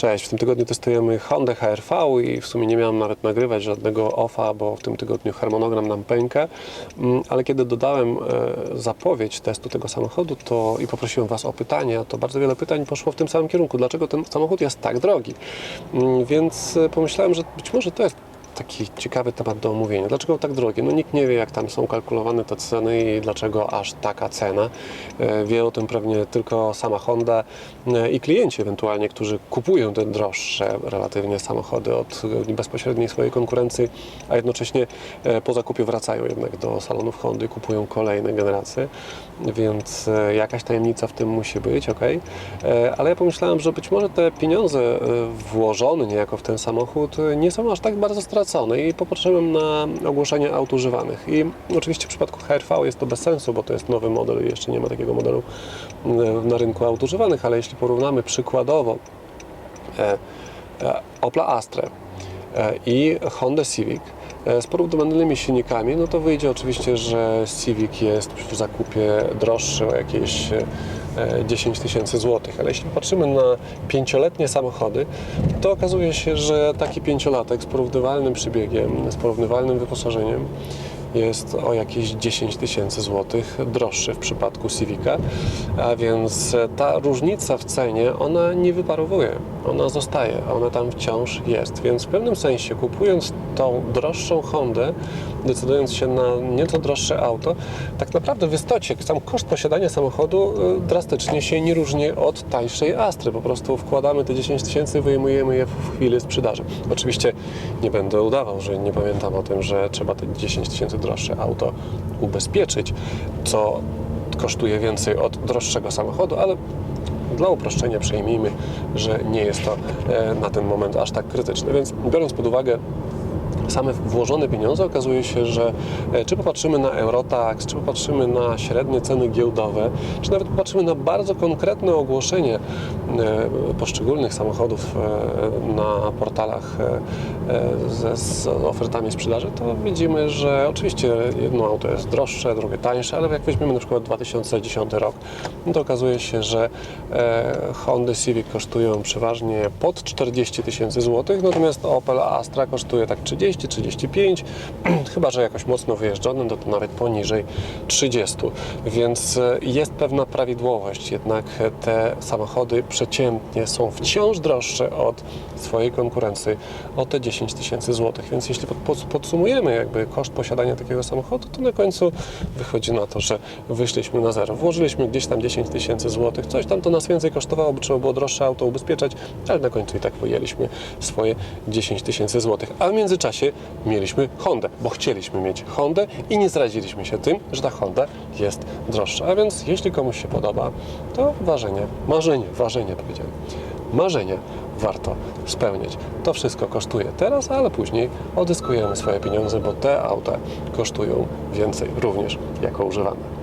Cześć, w tym tygodniu testujemy Honda HR-V i w sumie nie miałem nawet nagrywać żadnego OFA, bo w tym tygodniu harmonogram nam pęka, Mm, ale kiedy dodałem e, zapowiedź testu tego samochodu to i poprosiłem Was o pytania, to bardzo wiele pytań poszło w tym samym kierunku. Dlaczego ten samochód jest tak drogi? Mm, Więc e, pomyślałem, że być może to jest taki ciekawy temat do omówienia. Dlaczego tak drogie? No nikt nie wie, jak tam są kalkulowane te ceny i dlaczego aż taka cena. E, Wie o tym pewnie tylko sama Honda e, i klienci ewentualnie, którzy kupują te droższe relatywnie samochody od e, bezpośredniej swojej konkurencji, a jednocześnie po zakupie wracają jednak do salonów Hondy, kupują kolejne generacje, więc jakaś tajemnica w tym musi być, ok. Ale ja pomyślałem, że być może te pieniądze włożone niejako w ten samochód nie są aż tak bardzo stracone i popatrzyłem na ogłoszenia aut używanych. I oczywiście w przypadku HR-V jest to bez sensu, bo to jest nowy model i jeszcze nie ma takiego modelu e, na rynku aut używanych, ale jeśli porównamy przykładowo e, Opla Astra e, i Honda Civic z porównywalnymi silnikami, no to wyjdzie oczywiście, że Civic jest w zakupie droższy o jakieś e, 10 tysięcy złotych, ale jeśli patrzymy na pięcioletnie samochody, to okazuje się, że taki pięciolatek z porównywalnym przebiegiem, z porównywalnym wyposażeniem jest o jakieś 10 tysięcy złotych droższy w przypadku Civica, a więc ta różnica w cenie, ona nie wyparowuje, ona zostaje, ona tam wciąż jest, więc w pewnym sensie kupując tą droższą Hondę, decydując się na nieco droższe auto, tak naprawdę w istocie sam koszt posiadania samochodu y, drastycznie się nie różni od tańszej Astry, po prostu wkładamy te 10 tysięcy, wyjmujemy je w chwili sprzedaży. Oczywiście nie będę udawał, że nie pamiętam o tym, że trzeba te 10 tysięcy droższe auto ubezpieczyć, co kosztuje więcej od droższego samochodu, ale dla uproszczenia przyjmijmy, że nie jest to e, na ten moment aż tak krytyczne. Więc biorąc pod uwagę same włożone pieniądze, okazuje się, że e, czy popatrzymy na Eurotax, czy popatrzymy na średnie ceny giełdowe, czy nawet popatrzymy na bardzo konkretne ogłoszenie e, poszczególnych samochodów e, na portalach z ofertami sprzedaży, to widzimy, że oczywiście jedno auto jest droższe, drugie tańsze, ale jak weźmiemy na przykład 2010 rok, no to okazuje się, że Honda Civic kosztują przeważnie pod 40 tysięcy złotych, natomiast Opel Astra kosztuje tak 30, 35, chyba że jakoś mocno wyjeżdżony, no to nawet poniżej 30. Więc e, jest pewna prawidłowość, jednak te samochody przeciętnie są wciąż droższe od swojej konkurencji o te 10 tysięcy złotych. Więc jeśli pod- pod- podsumujemy jakby koszt posiadania takiego samochodu, to na końcu wychodzi na to, że wyszliśmy na zero. Włożyliśmy gdzieś tam 10 tysięcy złotych, coś tam to nas więcej kosztowało, bo trzeba było droższe auto ubezpieczać, ale na końcu i tak wyjęliśmy swoje 10 tysięcy złotych. A w międzyczasie mieliśmy Hondę, bo chcieliśmy mieć Hondę i nie zradziliśmy się tym, że ta Honda jest droższa. A więc jeśli komuś się podoba, to ważenie, marzenie, ważenie powiedziałem, marzenia warto spełniać. To wszystko kosztuje teraz, ale później odzyskujemy swoje pieniądze, bo te auta kosztują więcej również jako używane.